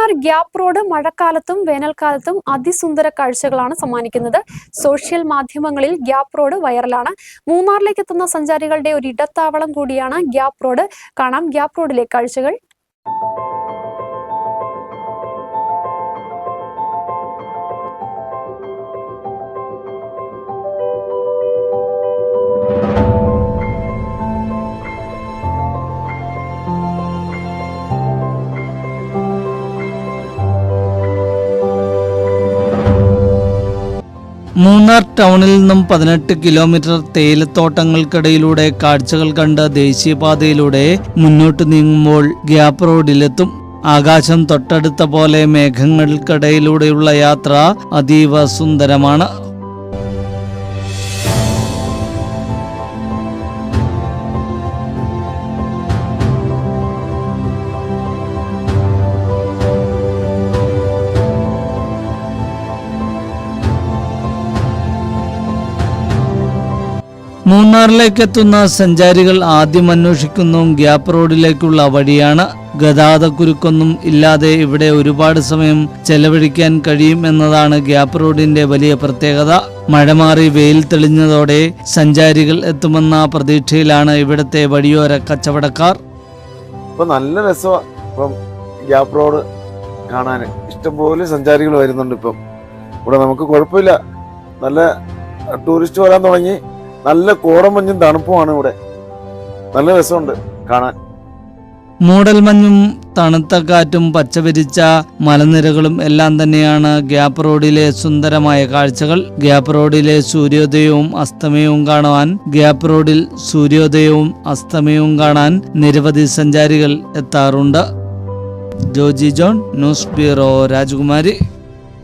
Munnar gap road മഴക്കാലത്തും വേനൽക്കാലത്തും അതിസുന്ദര കാഴ്ചകളാണ് സമ്മാനിക്കുന്നത്. സോഷ്യൽ മാധ്യമങ്ങളിൽ ഗ്യാപ് റോഡ് വൈറലാണ്. മൂന്നാറിലേക്ക് എത്തുന്ന സഞ്ചാരികളുടെ ഒരു ഇടത്താവളം കൂടിയാണ് ഗ്യാപ് റോഡ്. കാണാം ഗ്യാപ് റോഡിലെ കാഴ്ചകൾ. മൂന്നാർ ടൗണിൽ നിന്നും പതിനെട്ട് കിലോമീറ്റർ തേയിലത്തോട്ടങ്ങൾക്കിടയിലൂടെ കാഴ്ചകൾ കണ്ട ദേശീയപാതയിലൂടെ മുന്നോട്ട് നീങ്ങുമ്പോൾ ഗ്യാപ്പ് റോഡിലെത്തും. ആകാശം തൊട്ടടുത്ത പോലെ മേഘങ്ങൾക്കിടയിലൂടെയുള്ള യാത്ര അതീവ സുന്ദരമാണ്. മൂന്നാറിലേക്ക് എത്തുന്ന സഞ്ചാരികൾ ആദ്യം അന്വേഷിക്കുന്നു. ഗ്യാപ്പ് റോഡിലേക്കുള്ള വഴിയാണ്. ഗതാഗതക്കുരുക്കൊന്നും ഇല്ലാതെ ഇവിടെ ഒരുപാട് സമയം ചെലവഴിക്കാൻ കഴിയും എന്നതാണ് ഗ്യാപ്പ് റോഡിന്റെ വലിയ പ്രത്യേകത. മഴ മാറി വെയിൽ തെളിഞ്ഞതോടെ സഞ്ചാരികൾ എത്തുമെന്ന പ്രതീക്ഷയിലാണ് ഇവിടുത്തെ വഴിയോര കച്ചവടക്കാർ. നല്ല രസമാണ് റോഡ് കാണാൻ ഇഷ്ടംപോലെ സഞ്ചാരികൾ വരുന്നുണ്ട് ഇപ്പം. ഇവിടെ നമുക്ക് കുഴപ്പമില്ല. നല്ല ടൂറിസ്റ്റ് വരാൻ തുടങ്ങി. നല്ല കോടമഞ്ഞും തണുപ്പുമാണ് ഇവിടെ. നല്ല രസമുണ്ട് കാണാൻ. മൂടൽമഞ്ഞും തണുത്ത കാറ്റും പച്ചപിരിച്ച മലനിരകളും എല്ലാം തന്നെയാണ് ഗ്യാപ്പ് റോഡിലെ സുന്ദരമായ കാഴ്ചകൾ. ഗ്യാപ്പ് റോഡിലെ സൂര്യോദയവും അസ്തമയവും കാണുവാൻ ഗ്യാപ്പ് റോഡിൽ സൂര്യോദയവും അസ്തമയവും കാണാൻ നിരവധി സഞ്ചാരികൾ എത്താറുണ്ട്. ജോജി ജോൺ ന്യൂസ് ബ്യൂറോ രാജകുമാരി.